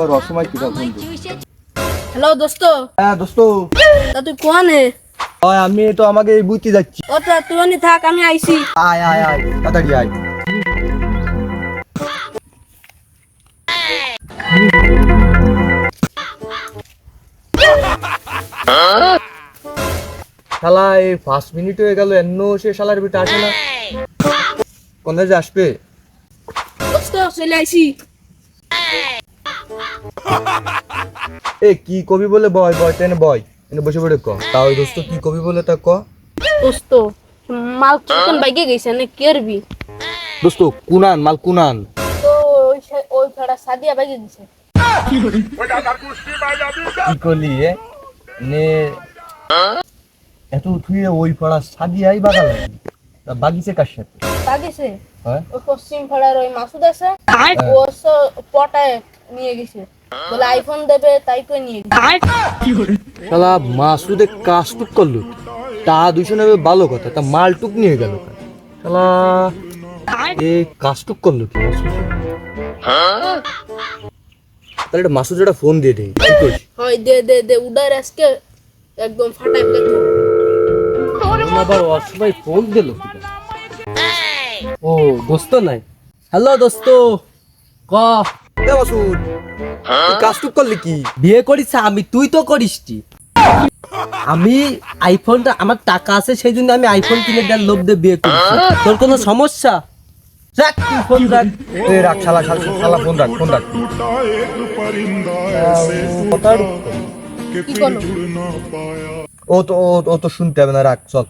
আবার অসময় কি ফোন দিই হ্যালো দোস্ত। হ্যাঁ দোস্ত। তা তুই কোয়ানে ওই আমি তো আমাকে বুঝতে যাচ্ছি। ও তো তুই অনি থাক আমি আইছি। আয় আয় আয় তাড়াতাড়ি আয়। শালা এই পাঁচ মিনিট হয়ে গেল এন্ন সে শালার বিটা আসে না। কোন যে আসবে? দোস্ত চলে আইছি। এ কি কবি বলে বয় বয় টেনে বয় এনে বসে পড়ে ক? তাও দোস্ত কি কবি বলে তা ক? দোস্ত মাল চিকেন বাইকে গেছে না কেরবি? দোস্ত কুনান মাল কুনান। তো ওই ফেড়া সাদিয়া বাইকে গেছে। কি করলি এ? নে এত থুয়ে ওই পাড়া সাদিয়াই বাগাল। তা বাগিছে কার সাথে? তা গেছে হ্যাঁ। ওই পশ্চিম ফেড়ার ওই মাসুদ আছে। ও পটায় নিয়ে গেছে। বলে আইফোন দেবে তাই করে নিয়ে গেছে। শালা মাসুদে কাজটুক করল। তা দুইশো নেবে ভালো কথা তা মালটুক নিয়ে গেল শালা এ কাজটুক করল কি তাহলে এটা মাসুদ একটা ফোন দিয়ে করিস হয় দে দে দে উডার আজকে একদম ফাটাই আবার অসবাই ফোন দিল ও দোস্ত নাই? হ্যালো দোস্ত। ক? তুই কাজটুক করলি কি? বিয়ে করিস আমি তুই তো করিসটি আমি আইফোনটা আমার টাকা আছে সেই জন্য আমি আইফোন কিনে দেওয়ার লোভ দিয়ে বিয়ে করেছি। তোর কোনো সমস্যা? রাখ তুই ফোন রাখ। এ রাখ শালা শালা শালা ফোন রাখ ফোন রাখ। ও তো ও ও তো শুনতে হবে না রাখ চল।